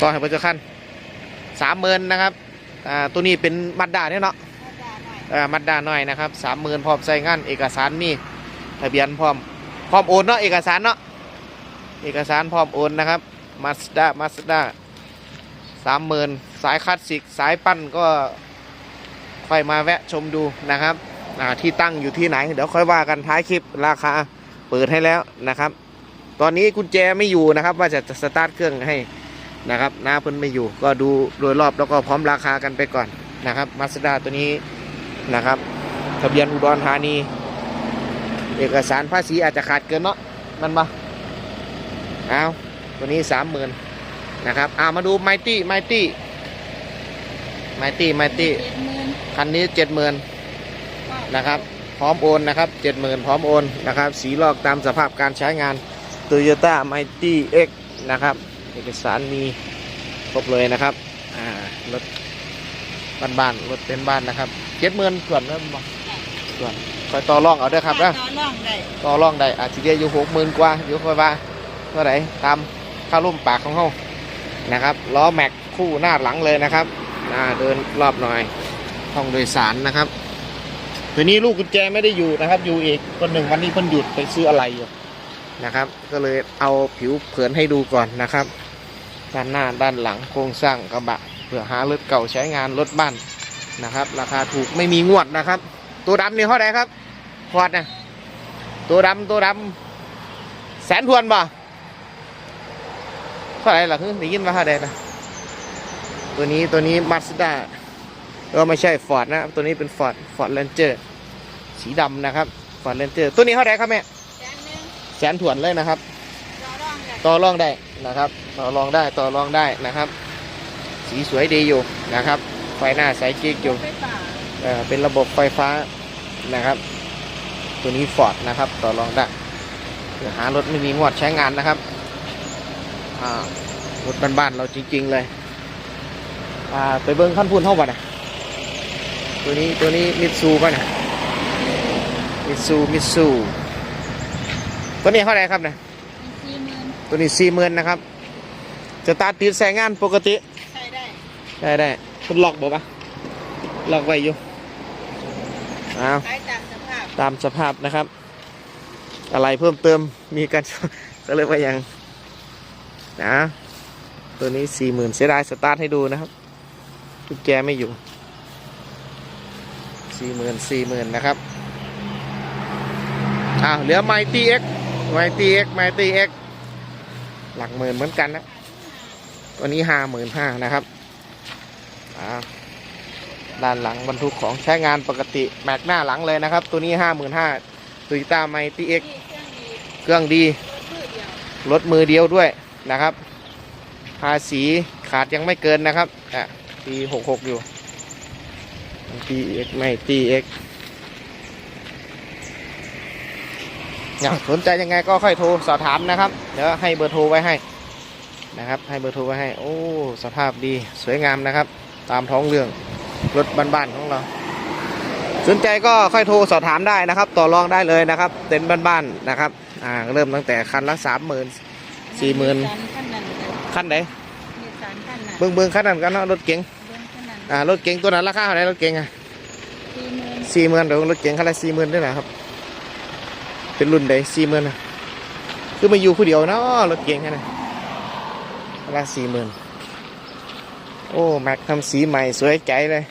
ต่อให้เพิ่นจะคันสามหมื่นนะครับอ่าตัวนี้เป็นมัดดาเนี่ยเนาะอ่ามัดดาหน่อยนะครับสามหมื่นพร้อมใส่งานเอกสารมีทะเบียนพร้อมพร้อมโอนเนาะเอกสารเนาะเอกสารพร้อมโอนนะครับมาสด้ามาสด้าสามหมื่นสายคลาสสิกสายปั้นก็ค่อยมาแวะชมดูนะครับอ่าที่ตั้งอยู่ที่ไหน เดี๋ยวค่อยว่ากันท้ายคลิปราคาเปิดให้แล้วนะครับ ตอนนี้กุญแจไม่อยู่นะครับ ว่าจะสตาร์ทเครื่องให้ นะครับน้าเพิ่นไม่อยู่ก็ดูโดยรอบแล้วก็พร้อมราคากันไปก่อนนะครับมาสด้าตัวนี้นะครับทะเบียนอุดรธานี เอกสารภาษีอาจจะขาดเกินเนาะมันมาเอาตัวนี้สามหมื่นนะครับเอามาดูไมตี้ไมตี้ไมตี้ไมตี้เจ็ดหมื่นคันนี้เจ็ดหมื่นนะครับพร้อมโอนนะครับเจ็ดหมื่นพร้อมโอนนะครับ สีลอกตามสภาพการใช้งาน Toyota Mighty X นะครับเอกสารมีครบเลยนะครับ อ่ารถบ้านๆรถเต็นท์บ้านนะครับเจ็ดหมื่นส่วนนั้นบ่ส่วนคอยต่อรองเอาเด้อครับนะต่อรองได้ต่อรองได้อาจจะได้อยู่หกหมื่นกว่าเดี๋ยวค่อยว่าเท่าไหร่ตามค่าร่มปากของเขานะครับล้อแม็กคู่หน้าหลังเลยนะครับอ่าเดินรอบหน่อยห้องโดยสารนะครับตัวนี้ลูกกุญแจไม่ได้อยู่นะครับ อยู่อีกคนหนึ่งวันนี้เพิ่นหยุดไปซื้ออะไรอยู่นะครับ ก็เลยเอาผิวเผินให้ดูก่อนนะครับ ด้านหน้าด้านหลังโครงสร้างกระบะเพื่อหารถเก่าใช้งานรถบ้านนะครับ ราคาถูกไม่มีงวดนะครับ ตัวดำนี่เท่าไหร่ครับพอดนะตัวดำตัวดำแสนทวนบ่เท่าไหร่ล่ะคือได้ยินว่าเท่าไหร่นะตัวนี้ตัวนี้มาสด้าก็ไม่ใช่ฟอร์ดนะตัวนี้เป็นฟอร์ดฟอร์ดเรนเจอร์สีดำนะครับฟอร์ดเรนเจอร์ตัวนี้เท่าไหร่ครับแม่แสนหนึ่งแสนถวนเลยนะครับ ต่อรองได้นะครับ ต่อรองได้ต่อรองได้นะครับ สีสวยดีอยู่นะครับ ไฟหน้าใสกิ๊กอยู่เอ่อเป็นระบบไฟฟ้านะครับ ตัวนี้ฟอร์ดนะครับ ต่อรองได้เดี๋ยวหารถไม่มีงวดใช้งานนะครับอ่ารถบ้านๆเราจริง ๆ เลยอ่าไปเบิ้งขั้นพูนเท่าบ่นะตัวนี้ตัวนี้มิตซูป่ะนะมิตซูมิตซูตัวนี้เท่าไหร่ครับเนี่ย ตัวนี้สี่หมื่นนะครับ จะตาร์ทติดใส่งานปกติ ใช้ได้ ได้ได้คุณล็อกบอกปะล็อกไว้อยู่อ้าวขายตามสภาพ ตามสภาพนะครับ อะไรเพิ่มเติมมีกันก็เลยว่ายังนะตัวนี้สี่หมื่นเสียดายสตาร์ทให้ดูนะครับกุญแจไม่อยู่สี่หมื่นสี่หมื่นนะครับอ้าวเหลือไมตี้เอ็กไมตี้เอ็กไมตี้เอ็ก หลักหมื่นเหมือนกันนะ ตัวนี้ห้าหมื่นห้านะครับด้านหลังบรรทุกของใช้งานปกติแม็กหน้าหลังเลยนะครับ ตัวนี้ห้าหมื่นห้าตุยตาไมตี้เอ็กเครื่องดีเครื่อเดียวรถมือเดียวด้วยนะครับ ภาษีขาดยังไม่เกินนะครับอะปีหกหกอยู่ตีเอ็กไม่ตีเอ็กอยาก สนใจยังไงก็ค่อยโทรสอบถามนะครับ เดี๋ยวให้เบอร์โทรไว้ให้นะครับ ให้เบอร์โทรไว้ให้ โอ้ สภาพดีสวยงามนะครับ ตามท้องเรื่องรถบ้านๆของเรา สนใจก็ค่อยโทรสอบถามได้นะครับ ต่อรองได้เลยนะครับ เต็นท์บ้านๆนะครับ อ่าเริ่มตั้งแต่คันละสามหมื่นสี่หมื่นขั้นนั้นเลยคันไหนมีสารขั้นนั้นเบิ้งเบิ้งคันนั้นกันเนาะรถเก๋งเบื้องขั้นนั้นอ่ารถเก๋งตัวนั้นราคาเท่าไหร่รถเก๋งอะสี่หมื่นสี่หมื่นเดี๋ยวรถเก๋งคันละสี่หมื่นได้ไหนครับ เป็นรุ่นใดสี่หมื่นอะคือมาอยู่ผู้เดียวเนาะรถเก๋งแค่นั้นคันละสี่หมื่นโอ้แม็กทำสีใหม่สวยใจเลย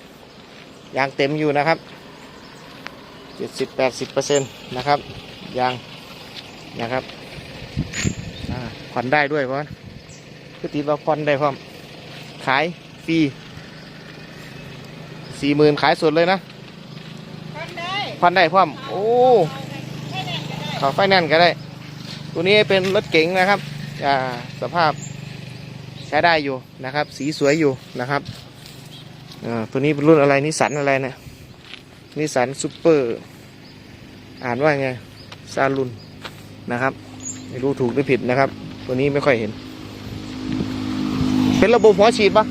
ยางเต็มอยู่นะครับเจ็ดสิบแปดสิบเปอร์เซ็นต์นะครับยางนะครับอ่าผ่อนได้ด้วยเพราะคือติดว่าผ่อนได้พร้อมขายฟรีสี่หมื่นขายสดเลยนะขั้นได้พันได้พร้อมโอ้แค่นั้นก็ได้ ขอไฟแนนซ์ก็ได้ ตัวนี้เป็นรถเก๋งนะครับอ่าสภาพใช้ได้อยู่นะครับ สีสวยอยู่นะครับอ่าตัวนี้เป็นรุ่นอะไรนิสสันอะไรเนะนิสสันซูเปอร์ อ่านว่าไงซาลุนนะครับไม่รู้ถูกหรือผิดนะครับ ตัวนี้ไม่ค่อยเห็น เป็นระบบหัวฉีดปะ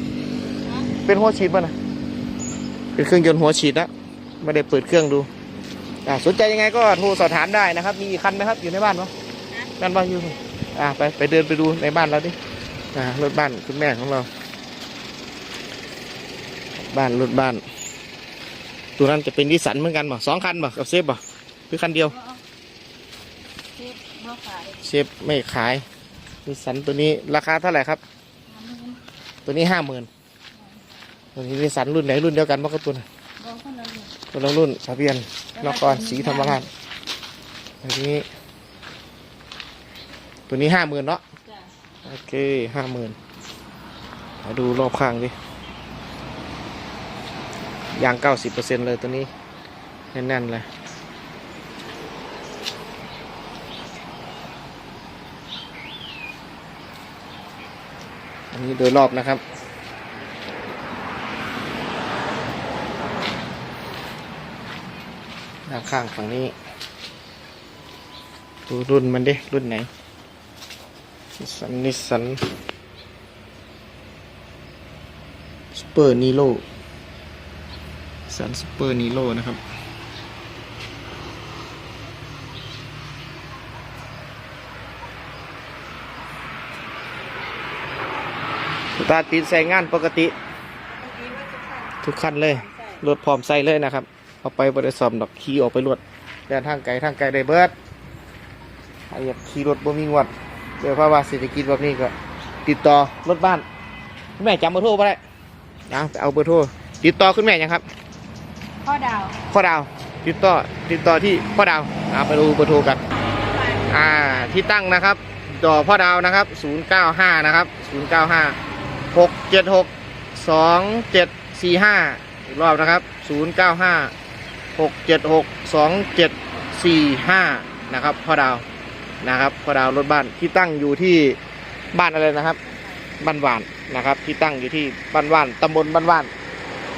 เป็นหัวฉีดป่ะนะเป็นเครื่องยนต์หัวฉีดนะไม่ได้เปิดเครื่องดู อ่าสนใจยังไงก็โทรสอบถามได้นะครับ มีอีกคันไหมครับอยู่ในบ้านปะด้านบ้านอยู่อ่าไปไปเดินไปดูในบ้านเราดินะรถบ้านคุณแม่ของเรา บ้านรถบ้าน ตัวนั้นจะเป็นนิสสันเหมือนกันบ่สองคันบ่กับเซฟบ่คือคันเดียวเจ็บบ่ขายเซฟไม่ขายนิสสันตัวนี้ราคาเท่าไหร่ครับทำเงินตัวนี้ห้าหมื่นตัวนี้นิสสันรุ่นไหนรุ่นเดียวกันบ่กับตัวน่ะบ่คนละรุ่น ตัวละรุ่นทะเบียนนครศรีธรรมราชตัวนี้ ตัวนี้ห้าหมื่นเนาะจ้ะโอเคห้าหมื่นมาดูรอบข้างดิยางเก้าสิบเปอร์เซ็นเลยตัวนี้ แน่นๆเลยอันนี้โดยรอบนะครับานข้างฝั่งนี้ ดูรุ่นมันดิ รุ่นไหนนิสสันนิสสันสเปอร์นีโลสันสเปอร์นีโลนะครับสตาร์ทติดใส่งานปกติ ทุกคันเลย รถพร้อมใส่เลยนะครับ เอาไปบริษัทดอกขี่ออกไปรวดเดินทางไกลทางไกลได้เบิดใครอยากขี่รถบ่มีงวดเจอภาวะเศรษฐกิจแบบนี้ก็ติดต่อรถบ้านคุณแม่จำเบอร์โทรไปได้นะไปเอาเบอร์โทรติดต่อคุณแม่ยังครับพ่อดาวพ่อดาวติดต่อติดต่อที่พ่อดาวเอาไปดูเบอร์โทรกันอ่าที่ตั้งนะครับต่อพ่อดาวนะครับ 095 นะครับ 095 676 2745 อีกรอบนะครับ 095 676 2745 นะครับพ่อดาวนะครับพ่อดาวรถบ้านที่ตั้งอยู่ที่บ้านอะไรนะครับบ้านหวานนะครับที่ตั้งอยู่ที่บ้านหวานตำบลบ้านหวาน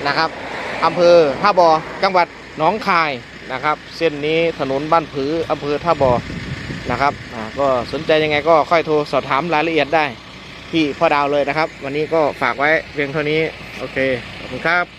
นะครับอำเภอท่าบอจังหวัดหนองคายนะครับ เส้นนี้ถนนบ้านผืออำเภอท่าบอนะครับอ่าก็สนใจยังไงก็ค่อยโทรสอบถามรายละเอียดได้ที่พ่อดาวเลยนะครับ วันนี้ก็ฝากไว้เพียงเท่านี้ โอเค ขอบคุณครับ